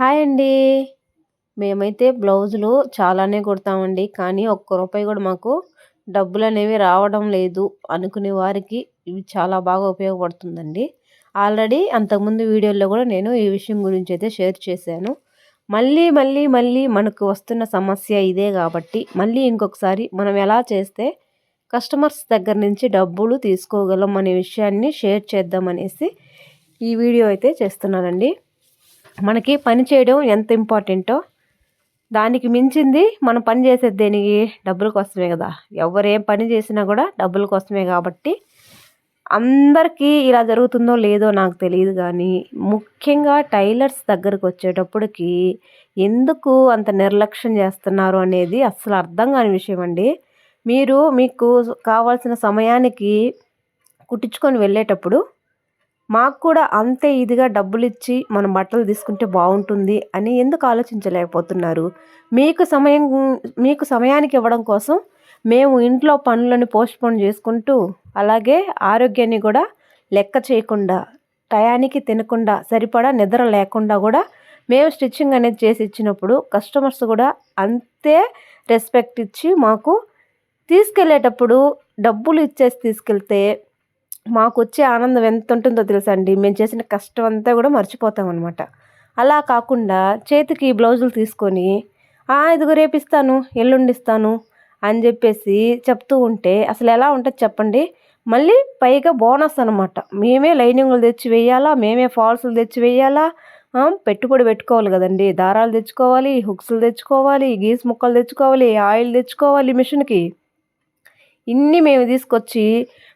Hi అండి. మేమైతే బ్లౌజులు చాలానే కుడతామండి. కానీ ఒక్క రూపాయి కూడా మాకు డబ్బులు అనేవి రావడం లేదు అనుకునే వారికి ఇవి చాలా బాగా ఉపయోగపడుతుందండి. ఆల్రెడీ అంతకుముందు వీడియోలో కూడా నేను ఈ విషయం గురించి అయితే షేర్ చేశాను. మళ్ళీ మళ్ళీ మళ్ళీ మనకు వస్తున్న సమస్య ఇదే కాబట్టి మళ్ళీ ఇంకొకసారి మనం ఎలా చేస్తే కస్టమర్స్ దగ్గర నుంచి డబ్బులు తీసుకోగలం అనే విషయాన్ని షేర్ చేద్దామనేసి ఈ వీడియో అయితే చేస్తున్నానండి. మనకి పని చేయడం ఎంత ఇంపార్టెంటో? దానికి మించింది మనం పని చేసేది దేనికి? డబ్బుల కోసమే కదా. ఎవరు ఏం పని చేసినా కూడా డబ్బుల కోసమే కాబట్టి. అందరికీ ఇలా జరుగుతుందో లేదో నాకు తెలియదు కానీ ముఖ్యంగా టైలర్స్ దగ్గరకు వచ్చేటప్పటికి ఎందుకు అంత నిర్లక్ష్యం చేస్తున్నారు అనేది అసలు అర్థం కాని విషయం అండి. మీరు మీకు కావాల్సిన సమయానికి కుట్టించుకొని వెళ్ళేటప్పుడు మాకు కూడా అంతే ఇదిగా డబ్బులు ఇచ్చి మనం బట్టలు తీసుకుంటే బాగుంటుంది అని ఎందుకు ఆలోచించలేకపోతున్నారు? మీకు సమయం మీకు సమయానికి ఇవ్వడం కోసం మేము ఇంట్లో పనులను పోస్ట్పోన్ చేసుకుంటూ అలాగే ఆరోగ్యాన్ని కూడా లెక్క చేయకుండా టయానికి తినకుండా సరిపడా నిద్ర లేకుండా కూడా మేము స్టిచ్చింగ్ అనేది చేసి ఇచ్చినప్పుడు కస్టమర్స్ కూడా అంతే రెస్పెక్ట్ ఇచ్చి మాకు తీసుకెళ్ళేటప్పుడు డబ్బులు ఇచ్చేసి తీసుకెళ్తే మాకు వచ్చే ఆనందం ఎంత ఉంటుందో తెలుసా అండి మేము చేసిన కష్టం అంతా కూడా మర్చిపోతాం అనమాట అలా కాకుండా చేతికి బ్లౌజులు తీసుకొని ఇదిగో రేపిస్తాను ఎల్లుండిస్తాను అని చెప్పేసి చెప్తూ ఉంటే అసలు ఎలా ఉంటుంది చెప్పండి? మళ్ళీ పైగా బోనస్ అనమాట మేమే లైనింగ్లు తెచ్చి వేయాలా? మేమే ఫాల్స్లు తెచ్చి వేయాలా? పెట్టుబడి పెట్టుకోవాలి కదండి. దారాలు తెచ్చుకోవాలి హుక్స్లు తెచ్చుకోవాలి గీస్ ముక్కలు తెచ్చుకోవాలి ఆయిల్ తెచ్చుకోవాలి మిషన్కి. ఇన్ని మేము తీసుకొచ్చి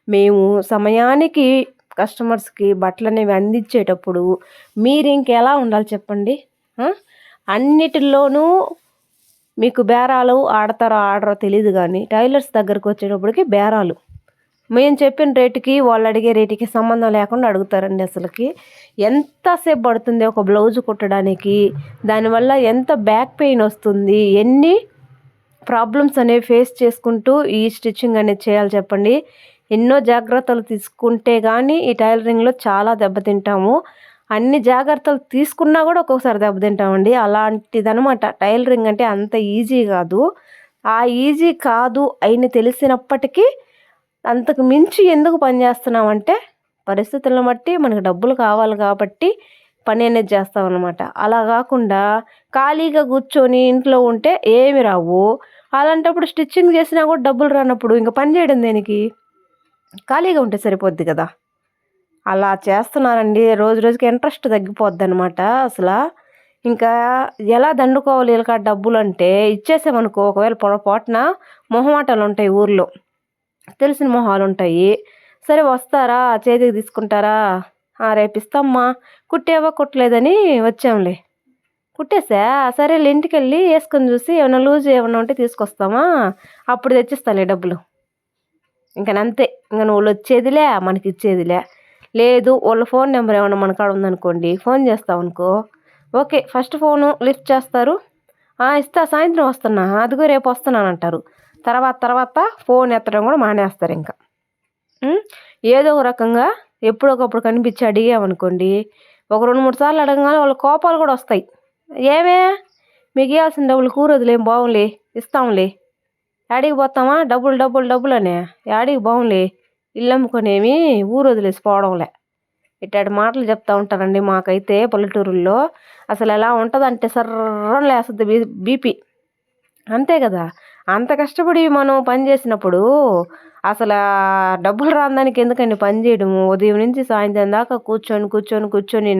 మేము సమయానికి కస్టమర్స్కి బట్టలు అనేవి అందించేటప్పుడు మీరు ఇంకెలా ఉండాలి చెప్పండి? అన్నిటిలోనూ మీకు బేరాలు ఆడతారో ఆడరో తెలియదు కానీ టైలర్స్ దగ్గరకు వచ్చేటప్పటికి బేరాలు. మేము చెప్పిన రేటుకి వాళ్ళు అడిగే రేటుకి సంబంధం లేకుండా అడుగుతారండి అసలుకి. ఎంతసేపు పడుతుంది ఒక బ్లౌజ్ కుట్టడానికి? దానివల్ల ఎంత బ్యాక్ పెయిన్ వస్తుంది? ఎన్ని ప్రాబ్లమ్స్ అనేవి ఫేస్ చేసుకుంటూ ఈ స్టిచ్చింగ్ అనేది చేయాలి చెప్పండి. ఎన్నో జాగ్రత్తలు తీసుకుంటే కానీ ఈ టైలరింగ్లో చాలా దెబ్బతింటాము. అన్ని జాగ్రత్తలు తీసుకున్నా కూడా ఒక్కొక్కసారి దెబ్బతింటామండి. అలాంటిదనమాట. టైలరింగ్ అంటే అంత ఈజీ కాదు. ఆ ఈజీ కాదు అయిన తెలిసినప్పటికీ అంతకు మించి ఎందుకు పనిచేస్తున్నామంటే పరిస్థితులను బట్టి మనకు డబ్బులు కావాలి కాబట్టి పని అనేది చేస్తాం అనమాట అలా కాకుండా ఖాళీగా కూర్చొని ఇంట్లో ఉంటే ఏమి రావు. అలాంటప్పుడు స్టిచ్చింగ్ చేసినా కూడా డబ్బులు రానప్పుడు ఇంకా పని చేయడం దేనికి? ఖాళీగా ఉంటే సరిపోద్ది కదా. అలా చేస్తున్నారండి. రోజు రోజుకి ఇంట్రెస్ట్ తగ్గిపోద్ది అనమాట అసలు. ఇంకా ఎలా దండుకోవాలి వీళ్ళకి డబ్బులు అంటే ఇచ్చేసామనుకో ఒకవేళ పొరపాటున మొహమాటాలు ఉంటాయి ఊర్లో. తెలిసిన మొహాలు ఉంటాయి సరే వస్తారా? చేతికి తీసుకుంటారా? రేపు ఇస్తామ్మా. కుట్టేవా? కుట్టలేదని వచ్చాంలే. కుట్టేసా? సరే ఇంటికి వెళ్ళి వేసుకొని చూసి ఏమైనా లూజ్ ఏమైనా ఉంటే తీసుకొస్తామా? అప్పుడు తెచ్చిస్తాలే డబ్బులు. ఇంకా అంతే ఇంకా వాళ్ళు వచ్చేదిలే మనకి ఇచ్చేదిలే లేదు వాళ్ళ ఫోన్ నెంబర్ ఏమైనా మన కాడ ఉందనుకోండి ఫోన్ చేస్తావు అనుకో ఓకే ఫస్ట్ ఫోను లిఫ్ట్ చేస్తారు. ఇస్తా సాయంత్రం వస్తున్నా. అదిగో రేపు వస్తున్నాను అంటారు తర్వాత తర్వాత ఫోన్ ఎత్తడం కూడా మానేస్తారు ఇంకా. ఏదో ఒక రకంగా ఎప్పుడొకప్పుడు కనిపించి అడిగామనుకోండి ఒక రెండు మూడు సార్లు అడగగానే వాళ్ళ కోపాలు కూడా వస్తాయి. ఏమే? మీకు ఇవ్వాల్సిన డబ్బులు కూరదులేం బాగులే ఇస్తాంలే. యాడికి పోతామా? డబ్బులు డబ్బులు డబ్బులు అనే యాడికి బాగుంలే ఇల్లు అమ్ముకొనేమి ఊరు వదిలేసి పోవడంలే ఇట్లాంటి మాటలు చెప్తా ఉంటారండి మాకైతే పల్లెటూరుల్లో. అసలు ఎలా ఉంటుందంటే సర్రం లేస్తుంది బీ బీపీ. అంతే కదా. అంత కష్టపడి మనం పని చేసినప్పుడు అసలు డబ్బులు రాందానికి ఎందుకండి పని చేయడము? ఉదయం నుంచి సాయంత్రం దాకా కూర్చొని కూర్చొని కూర్చొని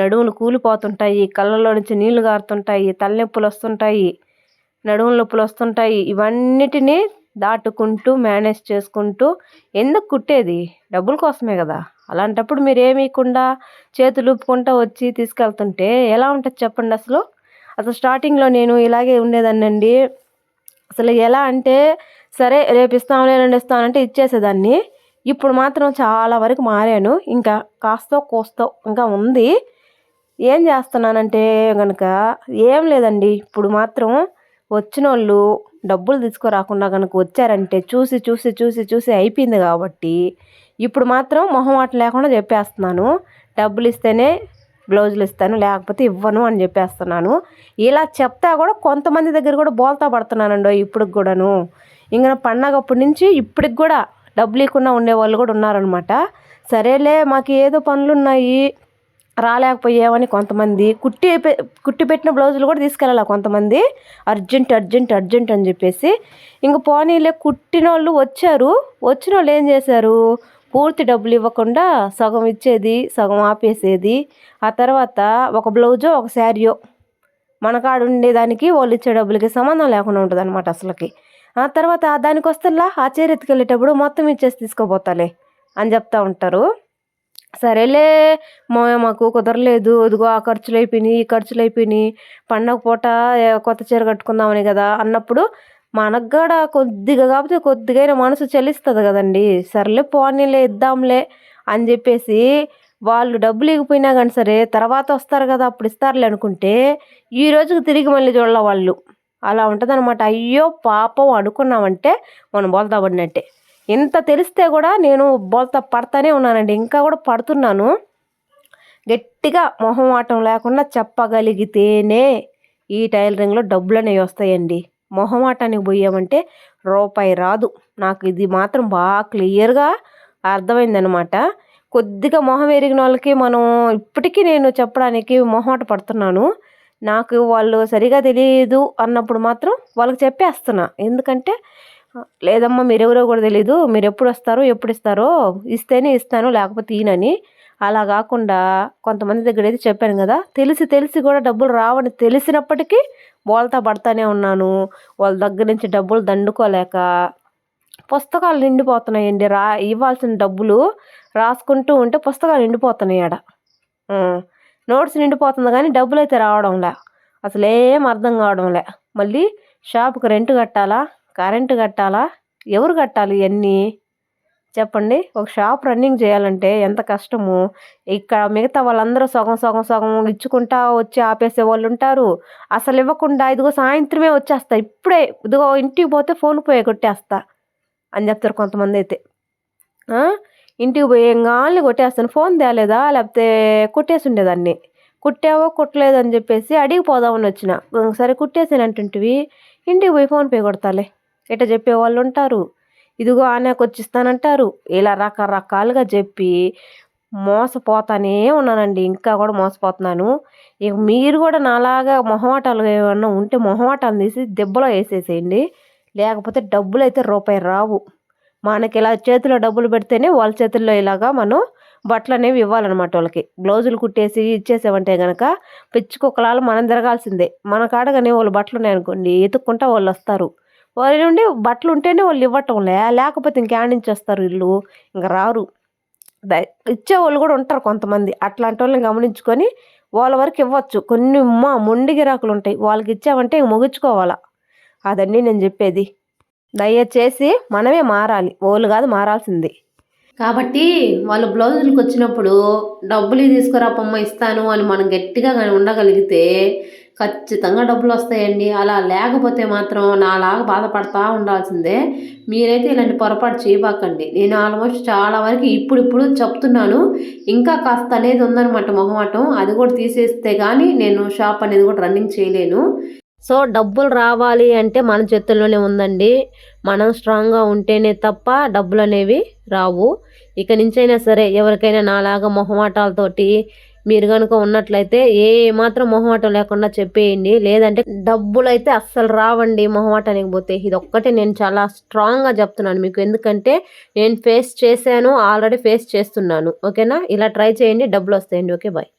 నడుములు కూలిపోతుంటాయి కళ్ళలో నుంచి నీళ్ళు గారుతుంటాయి తలనొప్పులు వస్తుంటాయి. నడుము నొప్పులు వస్తుంటాయి. ఇవన్నిటినీ దాటుకుంటూ మేనేజ్ చేసుకుంటూ ఎందుకు కుట్టేది? డబ్బుల కోసమే కదా. అలాంటప్పుడు మీరు ఏమీయకుండా చేతులు ఊపుకుంటా వచ్చి తీసుకెళ్తుంటే ఎలా ఉంటుంది చెప్పండి అసలు? అసలు స్టార్టింగ్లో నేను ఇలాగే ఉండేదాన్నండి. అసలు ఎలా అంటే సరే రేపు ఇస్తాంలే రెండు ఇస్తానంటే ఇచ్చేసేదాన్ని. ఇప్పుడు మాత్రం చాలా వరకు మారాను. ఇంకా కాస్తో కోస్తో ఇంకా ఉంది. ఏం చేస్తున్నానంటే కనుక ఏం లేదండి. ఇప్పుడు మాత్రం వచ్చిన వాళ్ళు డబ్బులు తీసుకురాకుండా కనుక వచ్చారంటే చూసి చూసి చూసి చూసి అయిపోయింది కాబట్టి ఇప్పుడు మాత్రం మొహమాట లేకుండా చెప్పేస్తున్నాను. డబ్బులు ఇస్తేనే బ్లౌజులు ఇస్తాను లేకపోతే ఇవ్వను అని చెప్పేస్తున్నాను. ఇలా చెప్తా కూడా కొంతమంది దగ్గర కూడా బోల్తా పడుతున్నానండి ఇప్పటికి కూడాను. ఇంకా పండగప్పటి నుంచి ఇప్పటికి కూడా డబ్బులు ఇవ్వకుండా ఉండే వాళ్ళు కూడా ఉన్నారనమాట సరేలే మాకు ఏదో పనులు ఉన్నాయి రాలేకపోయామని కొంతమంది కుట్టి కుట్టి పెట్టిన బ్లౌజులు కూడా తీసుకెళ్ళాలి కొంతమంది? అర్జెంట్ అర్జెంట్ అర్జెంట్ అని చెప్పేసి. ఇంక పోనీలే కుట్టిన వాళ్ళు వచ్చారు. వచ్చిన వాళ్ళు ఏం చేశారు? పూర్తి డబ్బులు ఇవ్వకుండా సగం ఇచ్చేది సగం ఆపేసేది. ఆ తర్వాత ఒక బ్లౌజో ఒక శారీయో మన కాడ ఉండేదానికి వాళ్ళు ఇచ్చే డబ్బులకి సంబంధం లేకుండా ఉంటుంది అనమాట అసలుకి. ఆ తర్వాత దానికి వస్తల్లా ఆ చీర ఎత్తుకెళ్ళేటప్పుడు మొత్తం ఇచ్చేసి తీసుకోపోతాలే అని చెప్తా ఉంటారు. సరేలే మా మాకు కుదరలేదు. ఇదిగో ఆ ఖర్చులు అయిపోయినాయి ఈ ఖర్చులు అయిపోయినాయి పండగ పూట కొత్త చీర కట్టుకుందామని కదా అన్నప్పుడు మనకు కూడా కొద్దిగా కాకపోతే కొద్దిగైనా మనసు చెల్లిస్తుంది కదండి. సర్లే పోనీలే ఇద్దాంలే అని చెప్పేసి వాళ్ళు డబ్బులు ఇకపోయినా కానీ సరే తర్వాత వస్తారు కదా అప్పుడు ఇస్తారులే అనుకుంటే ఈ రోజుకి తిరిగి మళ్ళీ చూడాల వాళ్ళు. అలా ఉంటుందన్నమాట. అయ్యో పాపం అనుకున్నామంటే మనం బోల్తా పడినట్టే. ఇంత తెలిస్తే కూడా నేను బోల్తా పడతానే ఉన్నానండి. ఇంకా కూడా పడుతున్నాను. గట్టిగా మొహమాటం లేకుండా చెప్పగలిగితేనే ఈ టైలరింగ్లో డబ్బులు అనేవి వస్తాయండి మొహమాటానికి పోయామంటే రూపాయి రాదు. నాకు ఇది మాత్రం బాగా క్లియర్గా అర్థమైందనమాట కొద్దిగా మొహం ఎరిగిన వాళ్ళకి మనం ఇప్పటికీ నేను చెప్పడానికి మొహమాట పడుతున్నాను. నాకు వాళ్ళు సరిగా తెలియదు అన్నప్పుడు మాత్రం వాళ్ళకి చెప్పేస్తున్నా. ఎందుకంటే లేదమ్మా మీరెవరో కూడా తెలీదు. మీరు ఎప్పుడు వస్తారో ఎప్పుడు ఇస్తారో ఇస్తేనే ఇస్తాను లేకపోతే ఈయనని. అలా కాకుండా కొంతమంది దగ్గర అయితే చెప్పాను కదా తెలిసి తెలిసి కూడా డబ్బులు రావని తెలిసినప్పటికీ బోల్తా పడతానే ఉన్నాను. వాళ్ళ దగ్గర నుంచి డబ్బులు దండుకోలేక పుస్తకాలు నిండిపోతున్నాయండి. రా ఇవ్వాల్సిన డబ్బులు రాసుకుంటూ ఉంటే పుస్తకాలు నిండిపోతున్నాయి ఆడ. నోట్స్ నిండిపోతుంది కానీ డబ్బులు అయితే రావడంలే. అసలు ఏం అర్థం కావడంలే. మళ్ళీ షాప్కి రెంట్ కట్టాలా? కరెంటు కట్టాలా? ఎవరు కట్టాలి ఇవన్నీ చెప్పండి. ఒక షాప్ రన్నింగ్ చేయాలంటే ఎంత కష్టము? ఇక్కడ మిగతా వాళ్ళందరూ సగం సగం సగం ఇచ్చుకుంటా వచ్చి ఆపేసే వాళ్ళు ఉంటారు. అసలు ఇవ్వకుండా ఇదిగో సాయంత్రమే వచ్చేస్తా. ఇప్పుడే ఇదిగో ఇంటికి పోతే ఫోన్ పోయి కొట్టేస్తా అని చెప్తారు కొంతమంది అయితే. ఆ? ఇంటికి పోయేగానే కొట్టేస్తాను. ఫోన్ తేలేదా? లేకపోతే కొట్టేసి ఉండేదాన్ని. కుట్టావో కుట్టలేదని చెప్పేసి అడిగిపోదామని వచ్చిన. సరే కుట్టేసాను అంటుంటివి. ఇంటికి పోయి ఫోన్ పే కొడతాలే. ఇట చెప్పేవాళ్ళు ఉంటారు? ఇదిగో ఆనాకు వచ్చిస్తానంటారు. ఇలా రకరకాలుగా చెప్పి మోసపోతానే ఉన్నానండి. ఇంకా కూడా మోసపోతున్నాను. ఇక మీరు కూడా నాలాగా మొహమాటాలు ఏమన్నా ఉంటే మొహమాటాలు తీసి దెబ్బలో వేసేసేయండి. లేకపోతే డబ్బులు అయితే రూపాయి రావు. మనకి ఇలా చేతిలో డబ్బులు పెడితేనే వాళ్ళ చేతుల్లో ఇలాగా మనం బట్టలు అనేవి ఇవ్వాలన్నమాట వాళ్ళకి. బ్లౌజులు కుట్టేసి ఇచ్చేసామంటే కనుక పిచ్చి కుక్కలాలు మనం తిరగాల్సిందే. మన కాడగానే వాళ్ళు బట్టలు ఉన్నాయనుకోండి ఎత్తుక్కుంటా వాళ్ళు వస్తారు. నుండి బట్టలు ఉంటేనే వాళ్ళు ఇవ్వటంలే. లేకపోతే ఇంకేడ నుంచి వస్తారు వీళ్ళు ఇంకా రారు. ఇచ్చేవాళ్ళు ఇచ్చే వాళ్ళు కూడా ఉంటారు కొంతమంది. అట్లాంటి వాళ్ళని గమనించుకొని వాళ్ళ వరకు ఇవ్వచ్చు. కొన్ని మా మొండి గిరాకులు ఉంటాయి. వాళ్ళకి ఇచ్చామంటే ఇంక ముగించుకోవాలా? అదండి నేను చెప్పేది. దయచేసి మనమే మారాలి. వాళ్ళు కాదు మారాల్సింది. కాబట్టి వాళ్ళు బ్లౌజులకు వచ్చినప్పుడు డబ్బులు తీసుకురా పొమ్మ ఇస్తాను అని మనం గట్టిగా కానీ ఉండగలిగితే ఖచ్చితంగా డబ్బులు వస్తాయండి. అలా లేకపోతే మాత్రం నాలాగా బాధపడతా ఉండాల్సిందే. మీరైతే ఇలాంటి పొరపాటు చేయబాకండి. నేను ఆల్మోస్ట్ చాలా వరకు ఇప్పుడిప్పుడు చెప్తున్నాను. ఇంకా కాస్త అనేది ఉందనమాట మొహమాటం. అది కూడా తీసేస్తే కానీ నేను షాప్ అనేది కూడా రన్నింగ్ చేయలేను. సో డబ్బులు రావాలి అంటే మన చేతుల్లోనే ఉందండి. మనం స్ట్రాంగ్గా ఉంటేనే తప్ప డబ్బులు అనేవి రావు. ఇక నుంచైనా సరే ఎవరికైనా నాలాగా మొహమాటాలతోటి మీరు కనుక ఉన్నట్లయితే ఏ మాత్రం మొహమాటం లేకుండా చెప్పేయండి. లేదంటే డబ్బులు అయితే అస్సలు రావండి మొహమాటానికి పోతే. ఇది ఒక్కటే నేను చాలా స్ట్రాంగ్గా చెప్తున్నాను మీకు. ఎందుకంటే నేను ఫేస్ చేశాను ఆల్రెడీ ఫేస్ చేస్తున్నాను. ఓకేనా? ఇలా ట్రై చేయండి డబ్బులు వస్తాయండి. Okay bye.